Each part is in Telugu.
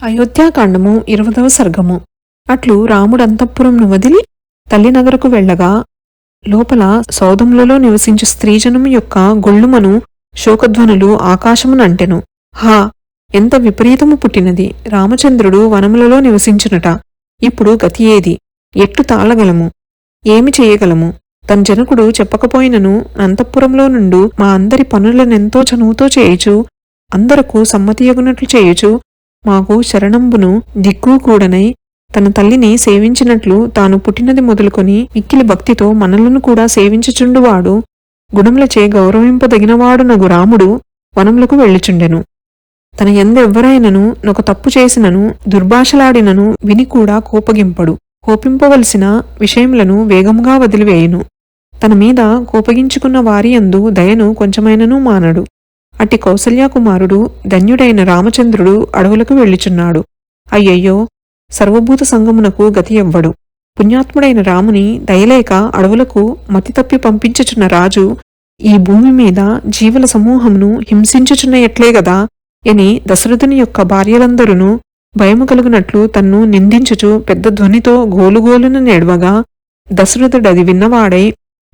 అయోధ్యాకాండము ఇరవదవ సర్గము. అట్లు రాముడు అంతఃపురంను వదిలి తల్లినగరకు వెళ్ళగా లోపల సౌదములలో నివసించు స్త్రీజనము యొక్క గొళ్ళుమను శోకధ్వనులు ఆకాశమునంటెను. హా! ఎంత విపరీతము పుట్టినది! రామచంద్రుడు వనములలో నివసించునట. ఇప్పుడు గతి ఏది? ఎట్టు తాళగలము? ఏమి చేయగలము? తన జనకుడు చెప్పకపోయినను అంతఃపురంలో నుండు మా అందరి పనులనెంతో చనువుతో చేయుచు అందరకు సమ్మతియగునట్లు చేయుచు మాకు శరణంబును దిక్కు కూడనై తన తల్లిని సేవించినట్లు తాను పుట్టినది మొదలుకొని మిక్కిలి భక్తితో మనలను కూడా సేవించుచుండువాడు. గుణములచే గౌరవింపదగినవాడునగు రాముడు వనములకు వెళ్ళుచుండెను. తన ఎందెవ్వరైనను నొక తప్పు చేసినను దుర్భాషలాడినను విని కూడా కోపగింపడు. కోపింపవలసిన విషయములను వేగముగా వదిలివేయును. తన మీద కోపగించుకున్న వారి అందు దయను కొంచెమైనను మానడు. అట్టి కౌసల్యాకుమారుడు ధన్యుడైన రామచంద్రుడు అడవులకు వెళ్ళుచున్నాడు. అయ్యయ్యో! సర్వభూత సంగమునకు గతి ఎవ్వడు. పుణ్యాత్ముడైన రాముని దయలేక అడవులకు మతి తప్పి పంపించుచున్న రాజు ఈ భూమి మీద జీవుల సమూహమును హింసించుచున్న ఎట్లే గదా అని దశరథుని యొక్క భార్యలందరూ భయము కలుగునట్లు తన్ను నిందించుచు పెద్ద ధ్వనితో గోలుగోలున నేడవగా దశరథుడది విన్నవాడై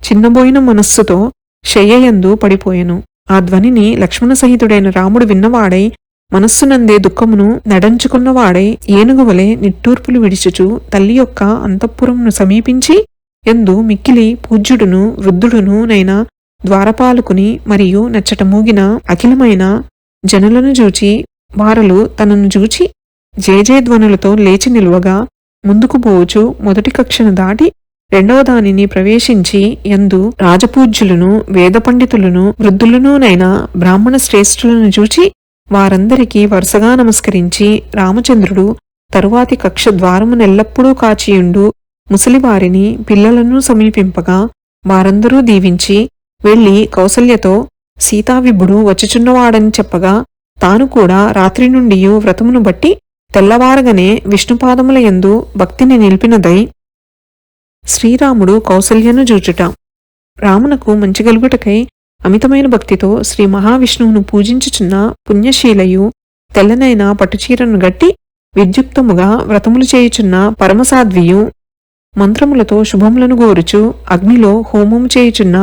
చిన్నబోయిన మనస్సుతో శయ్యయందు పడిపోయెను. ఆ ధ్వనిని లక్ష్మణ సహితుడైన రాముడు విన్నవాడై మనస్సునందే దుఃఖమును నడంచుకున్నవాడై ఏనుగువలే నిట్టూర్పులు విడిచుచు తల్లి యొక్క అంతఃపురమును సమీపించి ఎందు మిక్కిలి పూజ్యుడును వృద్ధుడును నైనా ద్వారపాలకుని మరియు నచ్చట మూగిన అఖిలమైన జనులను చూచి వారలు తనను చూచి జేజేధ్వనులతో లేచి నిలువగా ముందుకు పోవచ్చు మొదటి కక్షను దాటి రెండవ దానిని ప్రవేశించి యందు రాజపూజ్యులను వేద పండితులను వృద్ధులనునైన బ్రాహ్మణ శ్రేష్ఠులను చూచి వారందరికీ వరుసగా నమస్కరించి రామచంద్రుడు తరువాతి కక్ష ద్వారమునెల్లప్పుడూ కాచియుండు ముసలివారిని పిల్లలను సమీపింపగా వారందరూ దీవించి వెళ్ళి కౌసల్యతో సీతావిభుడు వచ్చుచున్నవాడని చెప్పగా తాను కూడా రాత్రి నుండి వ్రతమును బట్టి తెల్లవారగనే విష్ణుపాదముల యందు భక్తిని నిలిపినదై శ్రీరాముడు కౌసల్యను జూచుట. రామునకు మంచి గలుగుటకై అమితమైన భక్తితో శ్రీ మహావిష్ణువును పూజించుచున్న పుణ్యశీలయు తెల్లనైన పట్టుచీరను గట్టి విద్యుక్తముగా వ్రతములు చేయుచున్న పరమసాధ్వియు మంత్రములతో శుభములను గోరుచు అగ్నిలో హోమము చేయుచున్న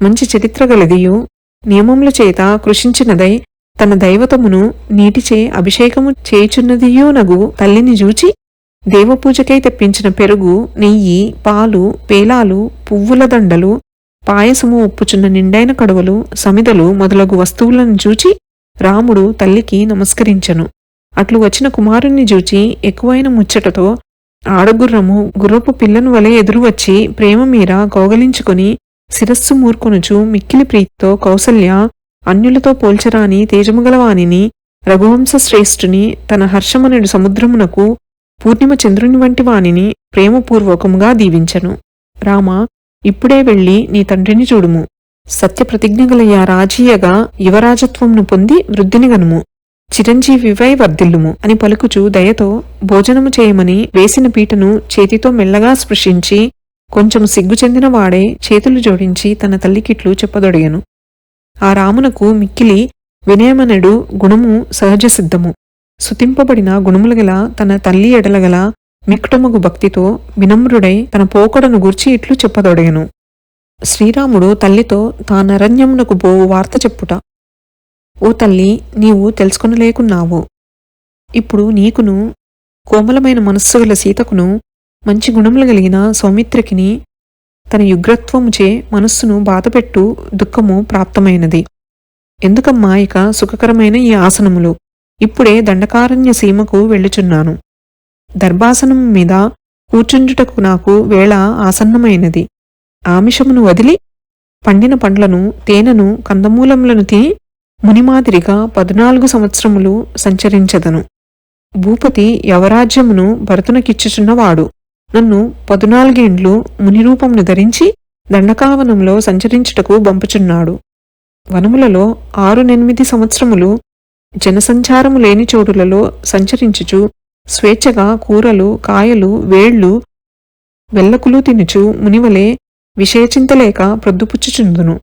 మంచి చరిత్ర గలదియు నియమముల చేత కృషించినదై తన దైవతమును నీటిచే అభిషేకము చేయుచున్నదియూనగు తల్లిని జూచి దేవపూజకై తెప్పించిన పెరుగు నెయ్యి పాలు పేలాలు పువ్వుల దండలు పాయసము ఒప్పుచున్న నిండైన కడువలు సమిదలు మొదలగు వస్తువులను చూచి రాముడు తల్లికి నమస్కరించెను. అట్లు వచ్చిన కుమారుణ్ణి చూచి ఎక్కువైన ముచ్చటతో ఆడగుర్రము గుర్రపు పిల్లను వలె ఎదురువచ్చి ప్రేమ మీద కౌగలించుకొని శిరస్సు మూర్కొనుచు మిక్కిలి ప్రీతితో కౌసల్య అన్యులతో పోల్చరాని తేజముగలవానిని రఘువంశ శ్రేష్ఠుని తన హర్షమనుడు సముద్రమునకు పూర్ణిమ చంద్రుని వంటి వానిని ప్రేమపూర్వకముగా దీవించెను. రామ ఇప్పుడే వెళ్ళి నీ తండ్రిని చూడుము. సత్యప్రతిజ్ఞగలయ్యా రాజీయగా యువరాజత్వంను పొంది వృద్ధిని గనుము. చిరంజీవివై వర్ధిల్లుము అని పలుకుచు దయతో భోజనము చేయమని వేసిన పీటను చేతితో మెల్లగా స్పృశించి కొంచెం సిగ్గు చెందిన వాడే చేతులు జోడించి తన తల్లికిట్లు చెప్పదొడగెను. ఆ రామునకు మిక్కిలి వినయమనడు గుణము సహజ సుతింపబడిన సుతింపబడిన గుణములగల తన తల్లి ఎడలగల మిక్టమగు భక్తితో వినమ్రుడై తన పోకడను గూర్చి ఇట్లు చెప్పదొడగెను. శ్రీరాముడు తల్లితో తానరణ్యమునకు పోవు వార్త చెప్పుట ఓ తల్లి నీవు తెలుసుకొనలేకున్నావు ఇప్పుడు నీకును కోమలమైన మనస్సు గల సీతకును మంచి గుణములు కలిగిన సౌమిత్రికిని తన యుగ్రత్వముచే మనస్సును బాధపెట్టు దుఃఖము ప్రాప్తమైనది. ఎందుకమ్మా ఇక సుఖకరమైన ఈ ఆసనములు? ఇప్పుడే దండకారణ్య సీమకు వెళ్ళుచున్నాను. దర్భాసనం మీద కూర్చుండుటకు నాకు వేళ ఆసన్నమైనది. ఆమిషమును వదిలి పండిన పండ్లను తేనెను కందమూలములను తిని మునిమాదిరిగా పద్నాలుగు సంవత్సరములు సంచరించదను. భూపతి యవరాజ్యమును భరతునకిచ్చుచున్నవాడు. నన్ను పదునాలుగేండ్లు మునిరూపమును ధరించి దండకావనంలో సంచరించుటకు బంపుచున్నాడు వనములలో ఆరునెనిమిది సంవత్సరములు జనసంచారము లేని చోటులలో సంచరించుచు స్వేచ్ఛగా కూరలు కాయలు వేళ్ళు వెల్లకులు తినుచు మునివలే విషయచింతలేక ప్రొద్దుపుచ్చుచుందును.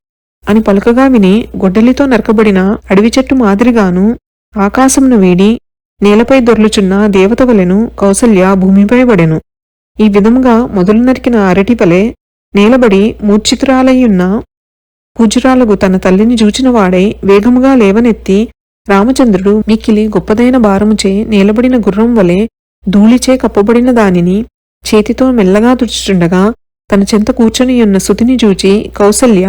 అని పలుకగా విని గొడ్డలితో నరకబడిన అడవి చెట్టు మాదిరిగాను ఆకాశమును వీడి నేలపై దొర్లుచున్న దేవత వలెను కౌసల్య భూమిపై పడెను ఈ విధముగా మొదలు నరికిన అరటి నేలబడి మూర్ఛితురాలయ్యున్న పూజురాలకు తన తల్లిని చూచినవాడై వేగముగా లేవనెత్తి రామచంద్రుడు మిక్కిలి గొప్పదైన భారముచే నిలబడిన గుర్రం వలె ధూళిచే కప్పబడిన దానిని చేతితో మెల్లగా తుడుచుచుండగా తన చెంత కూర్చొనియున్న సుతిని చూచి కౌసల్య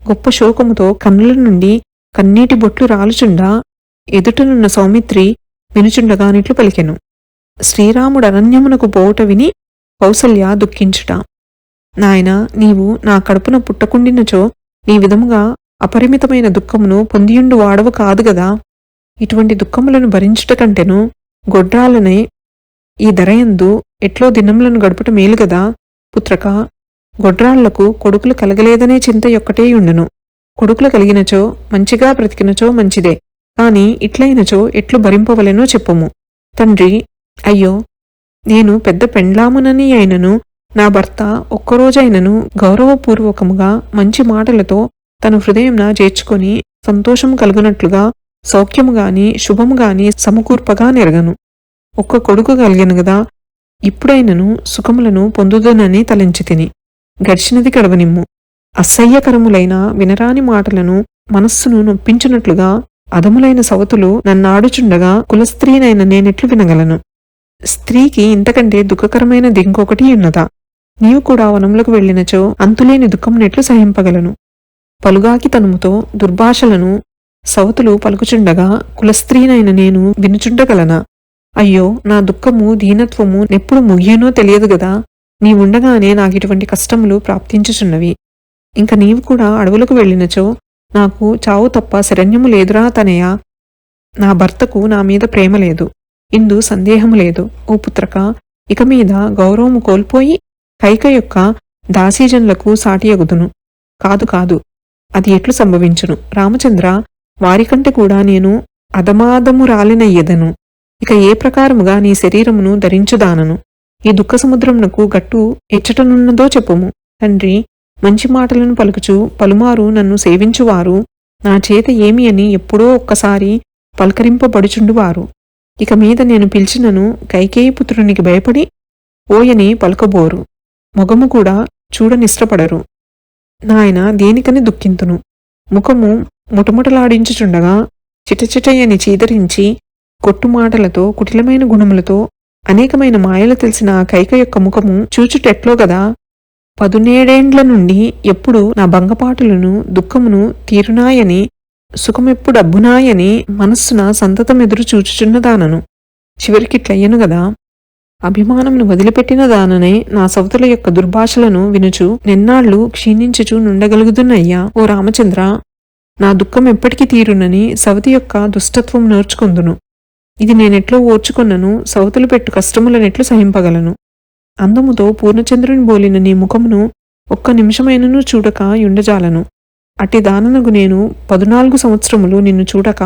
గొప్ప శోకముతో కన్నుల నుండి కన్నీటి బొట్లు రాలుచుండా ఎదుటనున్న సౌమిత్రి వినుచుండగానిట్లు పలికెను. శ్రీరాముడు అరణ్యమునకు పోవుట విని కౌసల్య దుఃఖించుట. నాయన నీవు నా కడుపున పుట్టకుండినచో నీ విధముగా అపరిమితమైన దుఃఖమును పొందియుండు వాడవు కాదు గదా? ఇటువంటి దుఃఖములను భరించుట కంటెను గొడ్రాలనే ఈ ధరయందు ఎట్లో దినములను గడుపుట మేలు గదా? పుత్రక గొడ్రాళ్ళకు కొడుకులు కలగలేదనే చింత యొక్కటే ఉండును కొడుకులు కలిగినచో మంచిగా బ్రతికినచో మంచిదే. కాని ఇట్లయినచో ఎట్లు భరింపవలెనో చెప్పుము. తండ్రి అయ్యో నేను పెద్ద పెండ్లామునని అయినను నా భర్త ఒక్కరోజైనను గౌరవపూర్వకముగా మంచి మాటలతో తన హృదయంన చేర్చుకొని సంతోషం కలుగునట్లుగా సౌఖ్యము గాని శుభము గాని సమకూర్పగా నెరగను ఒక్క కొడుకు కలిగను గదా ఇప్పుడైనను సుఖములను పొందుదనని తలంచి తిని గడిచినది గడవనిమ్ము. అసహ్యకరములైన వినరాని మాటలను మనస్సును నొప్పించునట్లుగా అదములైన సవతులు నన్నాడుచుండగా కులస్త్రీనైన నేనెట్లు వినగలను. స్త్రీకి ఇంతకంటే దుఃఖకరమైన దింకొకటి ఉన్నదా? నీవు కూడా వనములకు వెళ్ళినచో అంతులేని దుఃఖమునెట్లు సహింపగలను. పలుగాకి తనుముతో దుర్భాషలను సవతులు పలుకుచుండగా కులస్త్రీనైన నేను వినుచుండగలనా? అయ్యో నా దుఃఖము దీనత్వము నెప్పుడు ముగియనో తెలియదు గదా? నీవుండగానే నాకిటువంటి కష్టములు ప్రాప్తించుచున్నవి. ఇంక నీవు కూడా అడవులకు వెళ్ళినచో నాకు చావు తప్ప శరణ్యము లేదురా తనయ? నా భర్తకు నా మీద ప్రేమ లేదు ఇందు సందేహము లేదు. ఓ పుత్రక ఇక మీద గౌరవము కోల్పోయి కైక యొక్క దాసీజన్లకు సాటియగుదును కాదు కాదు అది ఎట్లు సంభవించును? రామచంద్ర వారికంటే కూడా నేను అదమాదము రాలినయ్యదను ఇక ఏ ప్రకారముగా నీ శరీరమును ధరించుదానను? ఈ దుఃఖ సముద్రమునకు గట్టు ఎచ్చటనున్నదో చెప్పుము. తండ్రి మంచి మాటలను పలుకుచు పలుమారు నన్ను సేవించువారు. నా చేత ఏమి అని ఎప్పుడో ఒక్కసారి పలకరింపబడుచుండువారు. ఇక మీద నేను పిలిచినను కైకేయి పుత్రునికి భయపడి ఓయని పలుకబోరు. మొగము కూడా చూడనిష్టపడరు. నాయన దేనికని దుఃఖింతును? ముఖము ముటముటలాడించుచుండగా చిటచిటయని చీదరించి కొట్టుమాటలతో కుటిలమైన గుణములతో అనేకమైన మాయలు తెలిసిన కైక యొక్క ముఖము చూచుటెట్లో గదా? పదునేడేండ్ల నుండి ఎప్పుడు నా భంగపాటులను దుఃఖమును తీరునాయని సుఖమెప్పుడబ్బునాయని మనస్సున సంతతం ఎదురు చూచుచున్నదానను చివరికిట్లయ్యను గదా? అభిమానమును వదిలిపెట్టిన దాననే నా సవతుల యొక్క దుర్భాషలను వినుచు నిన్నాళ్ళు క్షీణించుచు నుండగలుగుతున్నయ్యా ఓ రామచంద్ర నా దుఃఖం ఎప్పటికీ తీరునని సవతి యొక్క దుష్టత్వం నేర్చుకుందును ఇది నేనెట్లో ఓర్చుకొన్నను సవతులు పెట్టు కష్టములనెట్లు సహింపగలను. అందముతో పూర్ణచంద్రుని బోలిన నీ ముఖమును ఒక్క నిమిషమైనను చూడక యుండజాలను. అట్టి దాననగు నేను పదునాలుగు సంవత్సరములు నిన్ను చూడక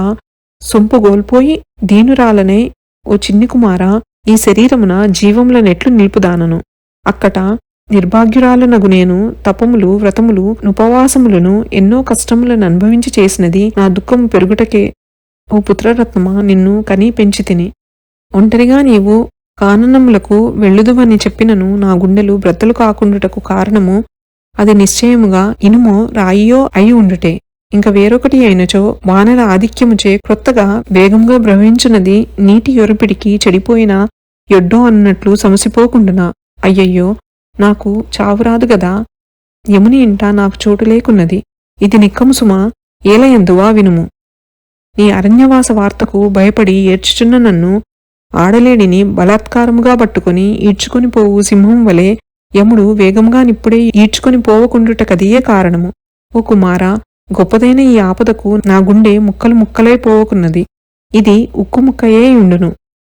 సొంపుగోల్పోయి దీనురాలనే ఓ చిన్ని కుమార ఈ శరీరమున జీవములనెట్లు నిలుపుదానను. అక్కట నిర్భాగ్యురాలనగు నేను తపములు వ్రతములు ఉపవాసములను ఎన్నో కష్టములను అనుభవించి చేసినది నా దుఃఖము పెరుగుటకే. ఓ పుత్రరత్నమా నిన్ను కనీ పెంచి తిని. ఒంటరిగా నీవు కాననములకు వెళ్ళుదువని చెప్పినను నా గుండెలు బ్రద్దలు కాకుండుటకు కారణము అది నిశ్చయముగా ఇనుమో రాయియో అయి ఉండుటే. ఇంక వేరొకటి అయినచో వానర ఆధిక్యముచే క్రొత్తగా వేగంగా ప్రవహించున్నది నీటి యొరపిడికి చెడిపోయిన ఎడ్డో అన్నట్లు సమసిపోకుండునా? అయ్యయ్యో నాకు చావురాదు గదా? యముని ఇంట నాకు చోటు లేకున్నది. ఇది నిక్కముసుమా ఏలయందువా వినుము. నీ అరణ్యవాస వార్తకు భయపడి ఏడ్చుచున్న నన్ను ఆడలేడిని బలాత్కారముగా పట్టుకుని ఈడ్చుకొని పోవు సింహం వలె యముడు వేగంగా నిప్పుడే ఈడ్చుకొని పోవకుండుట కదియే కారణము. ఓ కుమారా గొప్పదైన ఈ ఆపదకు నా గుండె ముక్కలు ముక్కలై పోవకున్నది. ఇది ఉక్కు ముక్కయే ఉండును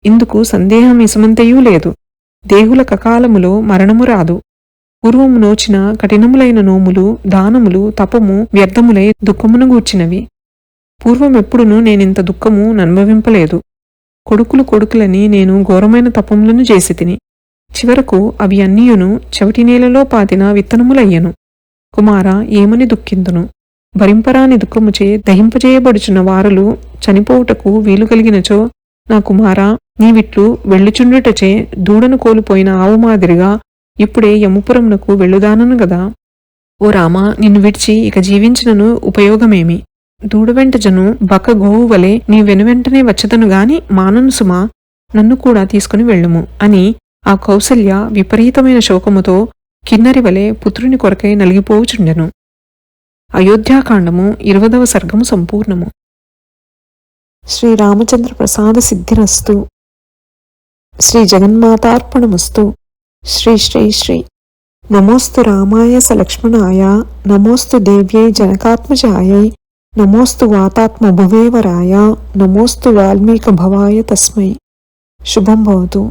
ఇందుకు సందేహం ఇసుమంతయూ లేదు. దేహుల కకాలములో మరణము రాదు. పూర్వము నోచిన కఠినములైన నోములు దానములు తపము వ్యర్థములై దుఃఖమును గూర్చినవి. పూర్వమెప్పుడునూ నేనింత దుఃఖము ననుభవింపలేదు. కొడుకులు కొడుకులని నేను ఘోరమైన తపములను చేసి తిని చివరకు అవి అన్నీయును చెవిటి నేలలో పాతిన విత్తనములయ్యను. కుమార ఏమని దుఃఖింతును భరింపరాని దుఃఖముచే దహింపజేయబడుచున్న వారలు చనిపోవుటకు వీలు కలిగినచో నా కుమారా నీవిట్లు వెళ్ళుచుండుటచే దూడను కోల్పోయిన ఆవు మాదిరిగా ఇప్పుడే యముపురంనకు వెళ్ళుదానను గదా? ఓ రామ నిన్ను విడిచి ఇక జీవించినను ఉపయోగమేమి? దూడ వెంట జను బక గోవు వలె నీ వెనువెంటనే వచ్చదను గాని మానను సుమా నన్ను కూడా తీసుకుని వెళ్ళుము అని ఆ కౌసల్య విపరీతమైన శోకముతో కిన్నరి వలె పుత్రుని కొరకై నలిగిపోవుచుండెను. అయోధ్యాకాండము ఇరవదవ సర్గము సంపూర్ణము. శ్రీరామచంద్ర ప్రసాద సిద్ధిరస్తు. శ్రీ జగన్మాతార్పణమస్తు శ్రీ శ్రీ శ్రీ నమోస్తు రామాయ సలక్ష్మణాయ నమోస్తు దేవ్యై జనకాత్మజాయై నమోస్తు వాతాత్మ భువేవరాయ నమోస్తు వాల్మీక భవాయ తస్మై శుభం భవతు